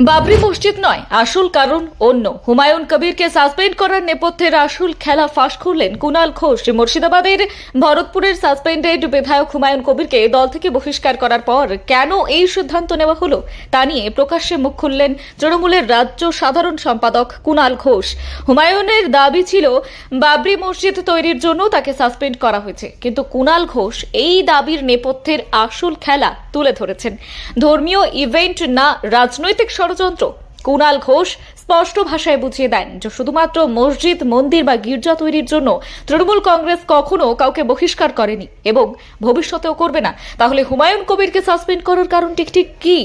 বাবরি মসজিদ নয়, আসল কারণ অন্য। হুমায়ুন কবিরকে সাসপেন্ড করার নেপথ্যের আসল খেলা ফাঁস করলেন কুনাল ঘোষ। মুর্শিদাবাদের ভরতপুরের সাসপেন্ডেড বিধায়ক হুমায়ুন কবিরকে দল থেকে বহিষ্কার করার পর কেন এই সিদ্ধান্ত নেওয়া হলো, তা নিয়ে প্রকাশ্যে মুখ খুললেন তৃণমূলের রাজ্য সাধারণ সম্পাদক কুনাল ঘোষ। হুমায়ুনের দাবি ছিল, বাবরি মসজিদ তৈরির জন্য তাকে সাসপেন্ড করা হয়েছে। কিন্তু কুনাল ঘোষ এই দাবির নেপথ্যের আসল খেলা তুলে ধরেছেন। ধর্মীয় ইভেন্ট না, রাজনৈতিক ষড়যন্ত্র। কুণাল ঘোষ স্পষ্ট ভাষায় বুঝিয়ে দেন যে শুধুমাত্র মসজিদ, মন্দির বা গির্জা তৈরির জন্য তৃণমূল কংগ্রেস কখনো কাউকে বহিষ্কার করেনি এবং ভবিষ্যতেও করবে না। তাহলে হুমায়ুন কবিরকে সাসপেন্ড করার কারণটি ঠিক ঠিক কি?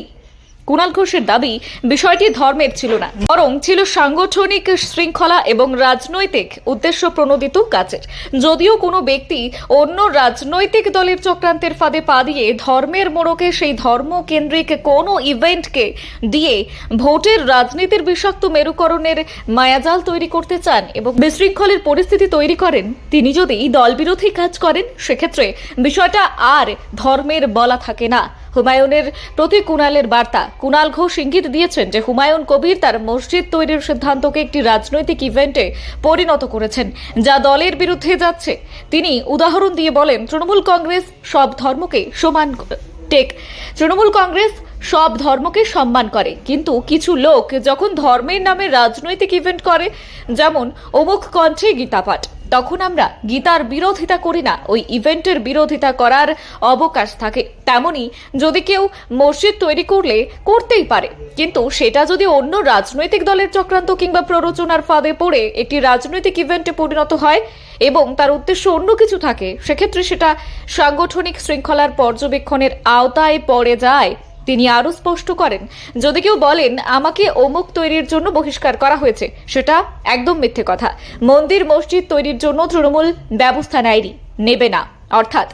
কুণাল ঘোষের দাবি, বিষয়টি ধর্মের ছিল না, বরং ছিল সাংগঠনিক শৃঙ্খলা এবং রাজনৈতিক উদ্দেশ্য প্রণোদিত কাজের। যদিও কোনো ব্যক্তি অন্য রাজনৈতিক দলের চক্রান্তের ফাঁদে পা দিয়ে ধর্মের মোড়কে সেই ধর্ম কেন্দ্রিক কোনো ইভেন্টকে দিয়ে ভোটের রাজনীতির বিষাক্ত মেরুকরণের মায়াজাল তৈরি করতে চান এবং বিশৃঙ্খলের পরিস্থিতি তৈরি করেন, তিনি যদি দলবিরোধী কাজ করেন, সেক্ষেত্রে বিষয়টা আর ধর্মের বলা থাকে না। হুমায়ুনের প্রতি কুণালের বার্তা। কুণাল ঘোষ ইঙ্গিত দিয়েছেন যে হুমায়ুন কবির তার মসজিদ তৈরির সিদ্ধান্তকে একটি রাজনৈতিক ইভেন্টে পরিণত করেছেন, যা দলের বিরুদ্ধে যাচ্ছে। তিনি উদাহরণ দিয়ে বলেন, তৃণমূল কংগ্রেস সব ধর্মকে সমান টেক। তৃণমূল কংগ্রেস সব ধর্মকে সম্মান করে। কিন্তু কিছু লোক যখন ধর্মের নামে রাজনৈতিক ইভেন্ট করে, যেমন অমুক কণ্ঠে গীতাপাঠ। তখন আমরা গীতার বিরোধিতা করি না, ওই ইভেন্টের বিরোধিতা করার অবকাশ থাকে। তেমনি যদি কেউ মসজিদ তৈরি করলে করতেই পারে, কিন্তু সেটা যদি অন্য রাজনৈতিক দলের চক্রান্ত কিংবা প্ররোচনার ফাঁদে পড়ে একটি রাজনৈতিক ইভেন্টে পরিণত হয় এবং তার উদ্দেশ্য অন্য কিছু থাকে, সেক্ষেত্রে সেটা সাংগঠনিক শৃঙ্খলার পর্যবেক্ষণের আওতায় পড়ে যায়। তিনি আরও স্পষ্ট করেন, যদি কেউ বলেন আমাকে অমুক তৈরির জন্য বহিষ্কার করা হয়েছে, সেটা একদম মিথ্যে কথা। মন্দির মসজিদ তৈরির জন্য তৃণমূল ব্যবস্থা নেয়নি, নেবে না। অর্থাৎ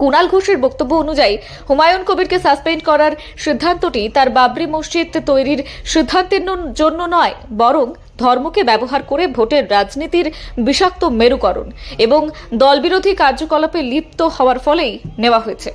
কুণাল ঘোষের বক্তব্য অনুযায়ী হুমায়ুন কবিরকে সাসপেন্ড করার সিদ্ধান্তটি তার বাবরি মসজিদ তৈরির সিদ্ধান্তের জন্য নয়, বরং ধর্মকে ব্যবহার করে ভোটের রাজনীতির বিষাক্ত মেরুকরণ এবং দলবিরোধী কার্যকলাপে লিপ্ত হওয়ার ফলেই নেওয়া হয়েছে।